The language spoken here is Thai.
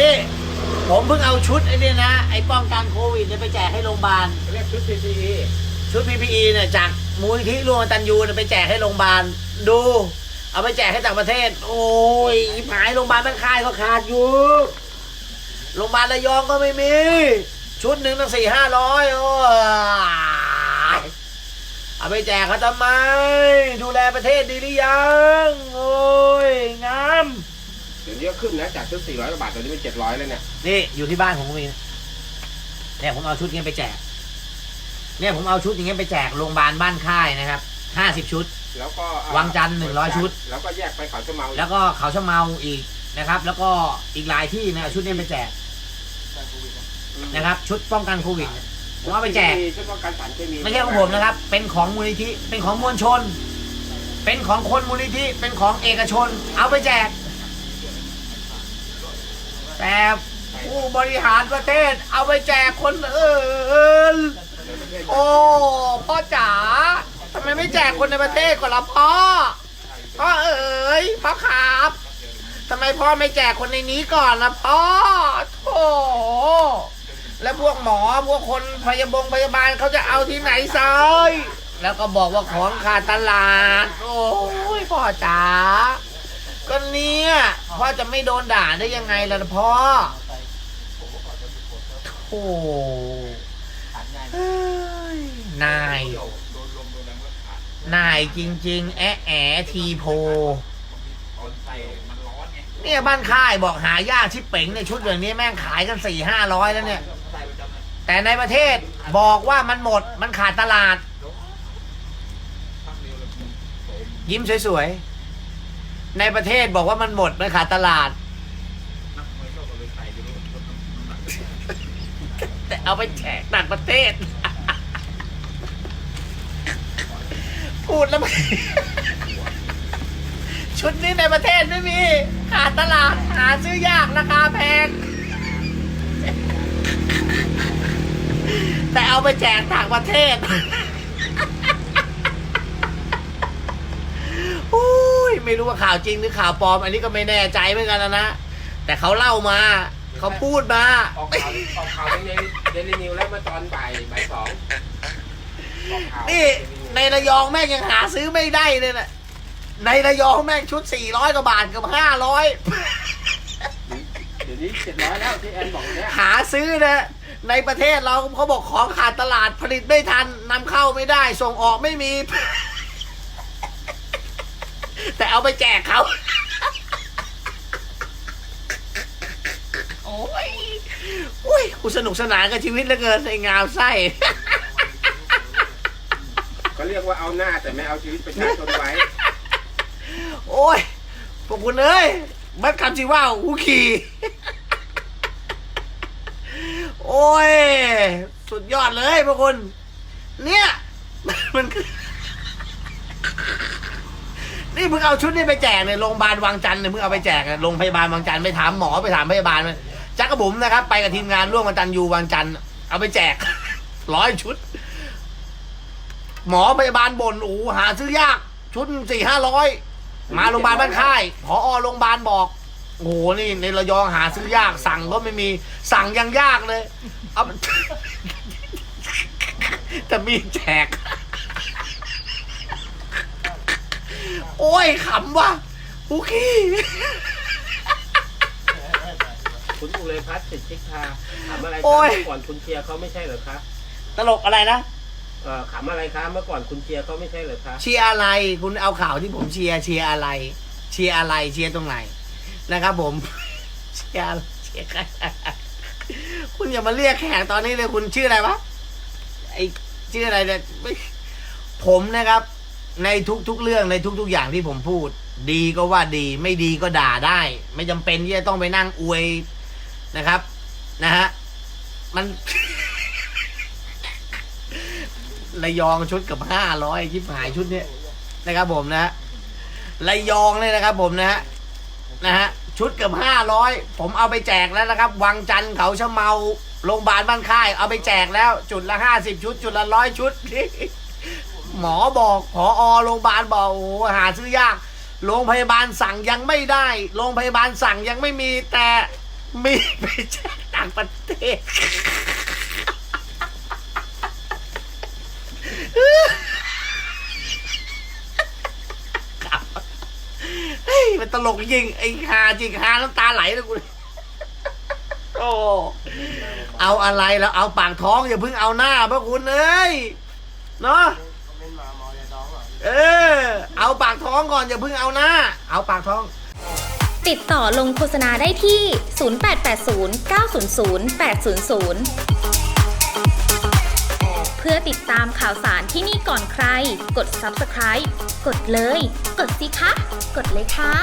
นี่ผมเพิ่งเอาชุดไอ้นี่นะ ไอ้ป้องกันโควิดเนี่ยไปแจกให้โรงพยาบาล เรียกชุด PPE ชุด PPE เนี่ยจากมูลนิธิร่วมกตันยูเนี่ยไปแจกให้โรงพยาบาล ดู เอาไปแจกให้ต่างประเทศ โอ้ยหายโรงพยาบาลแม่งค่ายก็ขาดอยู่ โรงพยาบาลระยองก็ไม่มี ชุดหนึ่งตั้งสี่ห้าร้อยโอ้ยเอาไปแจกเขาทำไม ดูแลประเทศดีหรือยัง โอ้ยงาม เดี๋ยวนี้ก็ขึ้นนะจากชุด400กว่าบาทตอนนี้เป็น700แล้วเนี่ยนี่อยู่ที่บ้านผมก็มีนะเนี่ยผมเอาชุดนี้ไปแจก เนี่ยผมเอาชุดอย่างเงี้ยไปแจกโรงพยาบาลบ้านค่ายนะครับห้าสิบชุด แล้วก็อ่วังจันทร์100ชุด แล้วก็แยกไปเขาชะเมาอีกแล้วก็เขาชะเมาอีกนะครับ แล้วก็อีกหลายที่นะเอาชุดนี้ไปแจกนะครับ ชุดป้องกันโควิดเนี่ยผมเอาไปแจก ชุดป้องกันสารเคมีไม่ใช่ของผมนะครับ เป็นของมูลนิธิ เป็นของมวลชน เป็นของคนมูลนิธิ เป็นของเอกชน เอาไปแจก แต่ผู้บริหารประเทศเอาไปแจกคนอื่น โอ้พ่อจ๋าทำไมไม่แจกคนในประเทศก่อนล่ะพ่อ พ่อเอ๋ยพ่อครับทำไมพ่อไม่แจกคนในนี้ก่อนล่ะพ่อโธ่แล้วพวกหมอพวกคนพยาบงพยาบาลเขาจะเอาที่ไหนซอยแล้วก็บอกว่าของขาดตลาด โอ้ยพ่อจ๋า ก็เนี่ยพ่อจะไม่โดนด่าได้ยังไงล่ะพ่อโอ้เฮ้ยนาย นายจริง ๆ แอะแอะทีโพ เนี่ยบ้านค่ายบอกหายากชิบเป๋งในชุดอย่างนี้แม่งขายกันสี่ห้าร้อยแล้วเนี่ย แต่ในประเทศบอกว่ามันหมดมันขาดตลาด ยิ้มสวย ๆ ในประเทศบอกว่ามันหมดมันขาดตลาดแต่เอาไปแจกต่างประเทศ พูดแล้วมัน ชุดนี้ในประเทศไม่มี ขาดตลาด หาซื้อยากราคาแพง แต่เอาไปแจกต่างประเทศ อุ้ย ไม่รู้ว่าข่าวจริงหรือข่าวปลอม อันนี้ก็ไม่แน่ใจเหมือนกันนะนะแต่เขาเล่ามาเขาพูดมาออกข่าวออกข่าวในเดลินิวแล้วเมาตอนบ่ายบ่ายสองออกข่าวนี่ในระยองแม่งยังหาซื้อไม่ได้เลยนะในระยองแม่งชุดสี่ร้อยกว่าบาทกับห้าร้อยเดี๋ยวนี้เจ็ดร้อยแล้วที่แอนบอกเนี่ยหาซื้อนะในประเทศเราเขาบอกของขาดตลาดผลิตไม่ทันนำเข้าไม่ได้ ส่งออกไม่มี แต่เอาไปแจกเขา โอ้ยอุ้ยกูสนุกสนานกับชีวิตเหลือเกินในงามไส้ ก็เรียกว่าเอาหน้าแต่ไม่เอาชีวิตประชาชนไว้ โอ้ยพวกคุณเอ้ยบัดคำสิว่าหูขี่ โอ้ย สุดยอดเลยพวกคุณ เนี่ย มันคือ นี่มึงเอาชุดนี้ไปแจกเนี่ยโรงพยาบาลวังจันทร์เนี่ยมึงเอาไปแจกอะโรงพยาบาลวังจันทร์ไปถามหมอไปถามพยาบาลมันจักรบุ๋มนะครับ ไปกับทีมงานร่วมกันตันยูวังจันทร์เอาไปแจก ร้อยชุด หมอพยาบาลบ่นโอ้หหาซื้อยาก ชุดสี่ห้าร้อยมาโรงพยาบาลบ้านค่ายพอโรงพยาบาลบอกโอ้โหนี่ในระยองหาซื้อยาก สั่งก็ไม่มีสั่งยังยากเลยเอา แต่มีแจก โอ้ยขำว่ะกูขี้คุณอุเลยพัฒน์สิทธิชิกพาถามอะไรโอ้คะยเมื่อก่อนคุณเชียร์เขาไม่ใช่เหรอคะตลกอะไรนะเอ่อขำอะไรคะเมื่อก่อนคุณเชียร์เขาไม่ใช่เหรอคะเชียร์อะไร คุณเอาข่าวที่ผมเชียร์เชียร์อะไร เชียร์อะไรเชียร์ตรงไหนนะครับ ผม เชียร์เชียร์ใครคุณอย่ามาเรียกแขกตอนนี้เลยคุณชื่ออะไรวะไอชื่ออะไรเนี่ยไม่ผมนะครับ ในทุกๆเรื่องในทุก ๆ อย่างที่ผมพูด ดีก็ว่าดี ไม่ดีก็ด่าได้ ไม่จำเป็นที่จะต้องไปนั่งอวยนะครับ นะฮะมัน ระยองชุดกับห้าร้อยชิบหายชุดเนี้ยนะครับผมนะระยองเลยนะครับ ผมนะฮะนะฮะชุดเกับห้าร้อยผมเอาไปแจกแล้วนะครับ วังจันทร์เขาชะเมาโรงพยาบาลบ้านค่าย เอาไปแจกแล้ว จุดละห้าสิบชุด จุดละร้อยชุด หมอบอกผอโรงพยาบาลบอกโอ้โหหาซื้อยาก โรงพยาบาลสั่งยังไม่ได้ โรงพยาบาลสั่งยังไม่มีแต่มีไปแจกต่างประเทศเฮ้ยมันตลกจริงไอ้ฮาจริงฮาน้ำตาไหลเลยกูโอ้เอาอะไรแล้วเอาปากท้องอย่าเพิ่งเอาหน้าพระคุณเอ้ยเนาะ เออ เอาปากท้องก่อน อย่าเพิ่งเอาหน้า เอาปากท้อง ติดต่อลงโฆษณาได้ที่ 0880 900 800เพื่อติดตามข่าวสารที่นี่ก่อนใคร กด subscribe กดเลย กดสิคะ กดเลยค่ะ